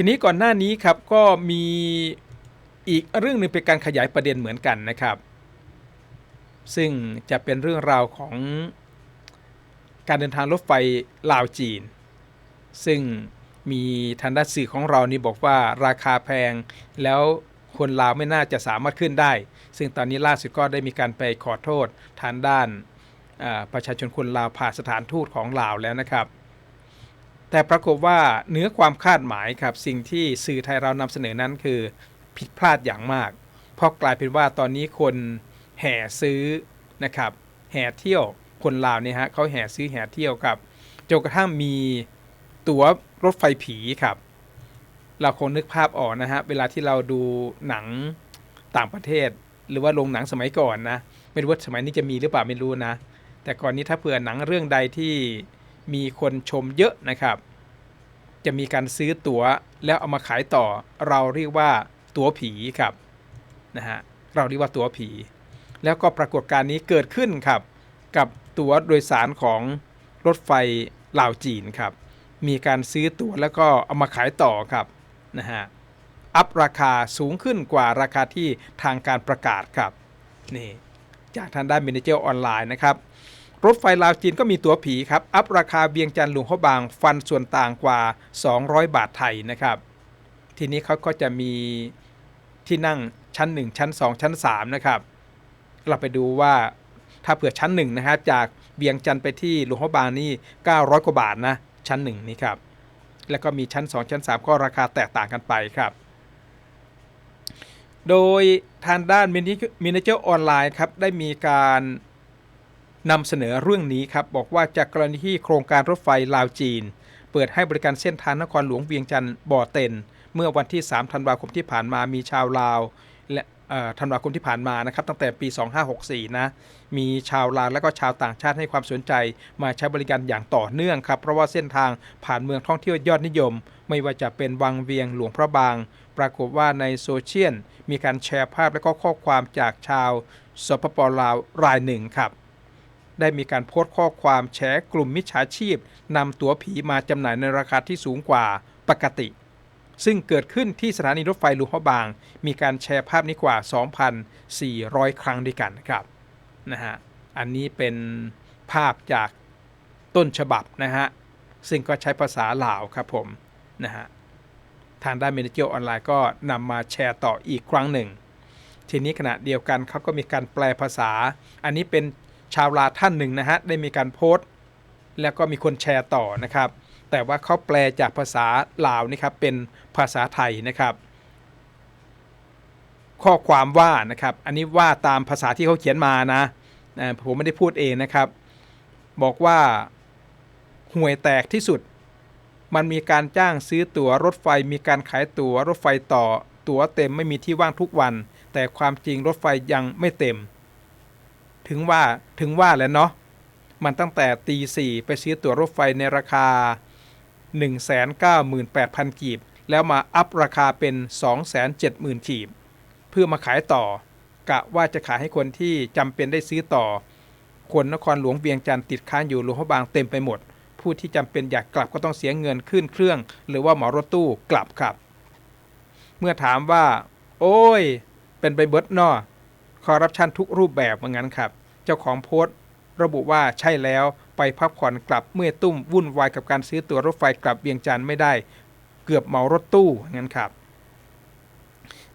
ทีนี้ก่อนหน้านี้ครับก็มีอีกเรื่องหนึ่งเป็นการขยายประเด็นเหมือนกันนะครับ ซึ่งจะเป็นเรื่องราวของการเดินทางรถไฟลาวจีน ซึ่งมีทางด้านสื่อของเรานี่บอกว่าราคาแพงแล้วคนลาวไม่น่าจะสามารถขึ้นได้ ซึ่งตอนนี้ล่าสุดก็ได้มีการไปขอโทษทางด้านประชาชนคนลาวผ่านสถานทูตของลาวแล้วนะครับ แต่ปรากฏว่าเนื้อความคาดหมายครับสิ่งที่สื่อไทยเรานำเสนอนั้นคือผิดพลาดอย่างมาก เพราะกลายเป็นว่าตอนนี้คนแห่ซื้อนะครับแห่เที่ยวคนลาวเนี่ยฮะเขาแห่ซื้อแห่เที่ยวครับจนกระทั่งมีตั๋วรถไฟผีครับ เราคงนึกภาพออกนะฮะเวลาที่เราดูหนังต่างประเทศ หรือว่าโรงหนังสมัยก่อนนะไม่รู้ว่าสมัยนี้จะมีหรือเปล่าไม่รู้นะ แต่ก่อนนี้ถ้าเผื่อหนังเรื่องใดที่ มีคนชมเยอะนะครับ จะมีการซื้อตั๋วแล้วเอามาขายต่อ เราเรียกว่าตั๋วผีครับนะฮะเราเรียกว่าตั๋วผี แล้วก็ปรากฏการณ์นี้เกิดขึ้นครับ กับตั๋วโดยสารของรถไฟลาวจีนครับ มีการซื้อตั๋วแล้วก็เอามาขายต่อครับนะฮะอัพราคาสูงขึ้นกว่าราคาที่ทางการประกาศครับนี่จากทางด้านมินิเจอร์ออนไลน์นะครับ รถไฟลาวจีนก็มีตั๋วผีครับ อัพราคาเวียงจันทร์หลวงพระบางฟันส่วนต่างกว่า 200 บาทไทยนะครับ ทีนี้เขาก็จะมีที่นั่งชั้น 1 ชั้น 2 ชั้น 3 นะครับ เราไปดูว่าถ้าเผื่อชั้น1นะฮะจากเวียงจันทร์ไปที่หลวงพระบางนี่ 900 กว่าบาทนะ ชั้น 1 นี่ครับ แล้วก็มีชั้น 2 ชั้น 3 ก็ราคาแตกต่างกันไปครับ โดยทางด้านมินิเจอร์ออนไลน์ครับได้มีการ นำเสนอเรื่องนี้ครับบอกว่าจากกรณีที่โครงการรถไฟลาวจีน เปิดให้บริการเส้นทางนครหลวงเวียงจันทร์บ่อเต็น เมื่อวันที่ 3 ธันวาคมที่ผ่านมามีชาวลาว และธันวาคมที่ผ่านมานะครับตั้งแต่ปี 2564 นะ มีชาวลาวและก็ชาวต่างชาติให้ความสนใจ มาใช้บริการอย่างต่อเนื่องครับเพราะว่าเส้นทางผ่านเมืองท่องเที่ยวยอดนิยม ไม่ว่าจะเป็นวังเวียงหลวงพระบาง ปรากฏว่าในโซเชียลมีการแชร์ภาพและก็ข้อความจากชาวสปปลาวรายหนึ่งครับ ได้มีการโพสต์ข้อความแฉกลุ่มมิจฉาชีพนำตั๋วผีมาจำหน่ายในราคาที่สูงกว่าปกติ ซึ่งเกิดขึ้นที่สถานีรถไฟลวงพะบาง มีการแชร์ภาพนี้กว่า 2,400 ครั้งด้วยกันครับนะฮะอันนี้เป็นภาพจากต้นฉบับนะฮะซึ่งก็ใช้ภาษาลาวครับผมนะฮะทางด้านเมนเจอร์ออนไลน์ก็นำมาแชร์ต่ออีกครั้งหนึ่ง ทีนี้ขณะเดียวกันเขาก็มีการแปลภาษา อันนี้เป็น ชาวลาวท่านหนึ่งนะฮะได้มีการโพสต์ แล้วก็มีคนแชร์ต่อนะครับ แต่ว่าเขาแปลจากภาษาลาวนี่ครับเป็นภาษาไทยนะครับ ข้อความว่านะครับ อันนี้ว่าตามภาษาที่เขาเขียนมานะผมไม่ได้พูดเองนะครับ บอกว่าห่วยแตกที่สุด มันมีการจ้างซื้อตั๋วรถไฟ มีการขายตั๋วรถไฟต่อ ตั๋วเต็มไม่มีที่ว่างทุกวัน แต่ความจริงรถไฟยังไม่เต็ม ถึงว่าถึงว่าแล้วเนาะมันตั้งแต่ตีสี่ไปซื้อตั๋วรถไฟในราคา 198,000 กีบ แล้วมาอัพราคาเป็น 270,000 กีบ เพื่อมาขายต่อ กะว่าจะขายให้คนที่จำเป็นได้ซื้อต่อ คนนครหลวงเวียงจันทร์ติดค้างอยู่หลวงพระบางเต็มไปหมด ผู้ที่จำเป็นอยากกลับก็ต้องเสียเงินขึ้นเครื่อง หรือว่าหมารถตู้กลับครับ เมื่อถามว่า โอ้ย เป็นไปเบิดนอ คอร์รัปชันทุกรูปแบบเหมือนกันครับ เจ้าของโพสต์ ระบุว่าใช่แล้วไปพักผ่อนกลับเมื่อตุ้มวุ่นวายกับการซื้อตั๋วรถไฟกลับเวียงจันทร์ไม่ได้ เกือบเหมารถตู้งั้นครับ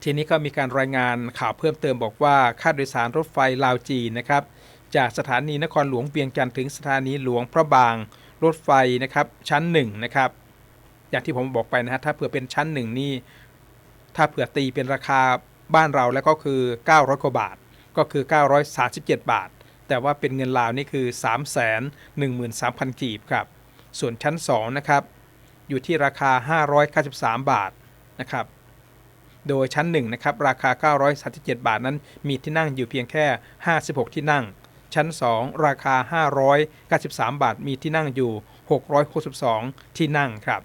ทีนี้ก็มีการรายงานข่าวเพิ่มเติมบอกว่าค่าโดยสารรถไฟลาวจีนนะครับจากสถานีนครหลวงเวียงจันทร์ถึงสถานีหลวงพระบางรถไฟนะครับชั้น1นะครับอย่างที่ผมบอกไปนะฮะถ้าเผื่อเป็นชั้น1นี่ถ้าเผื่อตีเป็นราคาบ้านเราแล้วก็คือ 900กว่าบาท ก็คือ 937 บาท แต่ว่าเป็นเงินลาวนี่คือ 313,000 กีบครับ ส่วนชั้น 2 นะครับ อยู่ที่ราคา 593 บาทนะครับ โดยชั้น 1 นะครับ ราคา 937 บาทนั้น มีที่นั่งอยู่เพียงแค่ 56 ที่นั่ง ชั้น 2 ราคา 593 บาท มีที่นั่งอยู่ 662 ที่นั่งครับ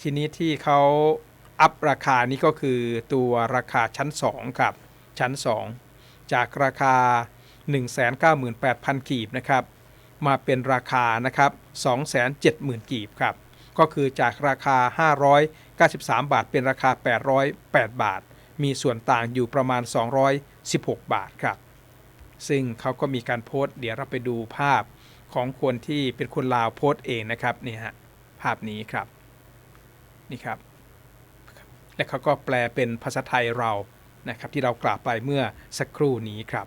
ทีนี้ที่เขาอัพราคานี้ก็คือตัวราคาชั้น 2 ครับ ชั้น 2 จากราคา 198,000 กีบนะครับมาเป็นราคานะครับ270,000 กีบครับก็คือจากราคา 593 บาท เป็นราคา 808 บาท มีส่วนต่างอยู่ประมาณ 216 บาทครับ ซึ่งเขาก็มีการโพสต์เดี๋ยวเราไปดูภาพของคนที่เป็นคนลาวโพสต์เองนะครับนี่ฮะภาพนี้ครับนี่ครับ และเขาก็แปลเป็นภาษาไทยเรา นะครับที่เรากล่าวไปเมื่อสักครู่นี้ครับ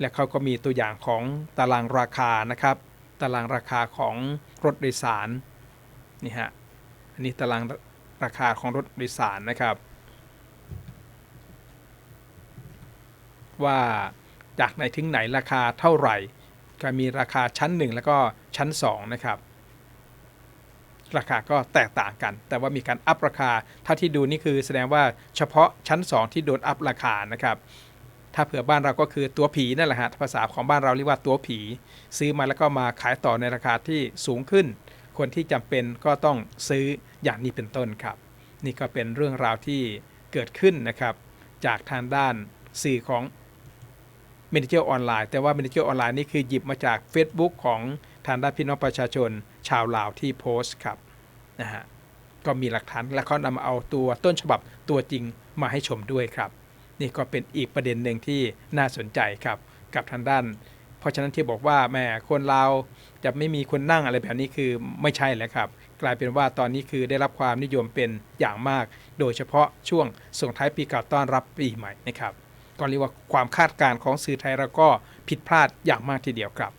และเขาก็มีตัวอย่างของตารางราคานะครับ ตารางราคาของรถโดยสารนี่ฮะอันนี้ตารางราคาของรถโดยสารนะครับ ว่าจากไหนถึงไหนราคาเท่าไหร่ก็มีราคาชั้น 1 แล้วก็ชั้น 2 นะครับ ราคาก็แตกต่างกัน แต่ว่ามีการอัพราคาเท่าที่ดูนี่คือแสดงว่าเฉพาะชั้น 2 ที่โดนอัพราคานะครับ ถ้าเผื่อบ้านเราก็คือตัวผีนั่นแหละฮะ ภาษาของบ้านเราเรียกว่าตัวผี ซื้อมาแล้วก็มาขายต่อในราคาที่สูงขึ้น คนที่จำเป็นก็ต้องซื้ออย่างนี้เป็นต้นครับ นี่ก็เป็นเรื่องราวที่เกิดขึ้นนะครับ จากทางด้านสื่อของ m a n a g e r ออนไลน์แต่ว่า m a n a g e r ออนไลน์นี่คือหยิบมาจาก Facebook ของ ทางด้านพี่น้องประชาชนชาวลาวที่โพสต์ครับนะฮะก็มีหลักฐานและเขานำมาเอาตัวต้นฉบับตัวจริงมาให้ชมด้วยครับ นี่ก็เป็นอีกประเด็นหนึ่งที่น่าสนใจครับกับทางด้าน เพราะฉะนั้นที่บอกว่าแม่คนลาวจะไม่มีคนนั่งอะไรแบบนี้คือไม่ใช่แล้วครับ กลายเป็นว่าตอนนี้คือได้รับความนิยมเป็นอย่างมาก โดยเฉพาะช่วงส่งท้ายปีเก่าต้อนรับปีใหม่นะครับก็เรียกว่าความคาดการณ์ของสื่อไทยเราก็ผิดพลาดอย่างมากทีเดียวครับ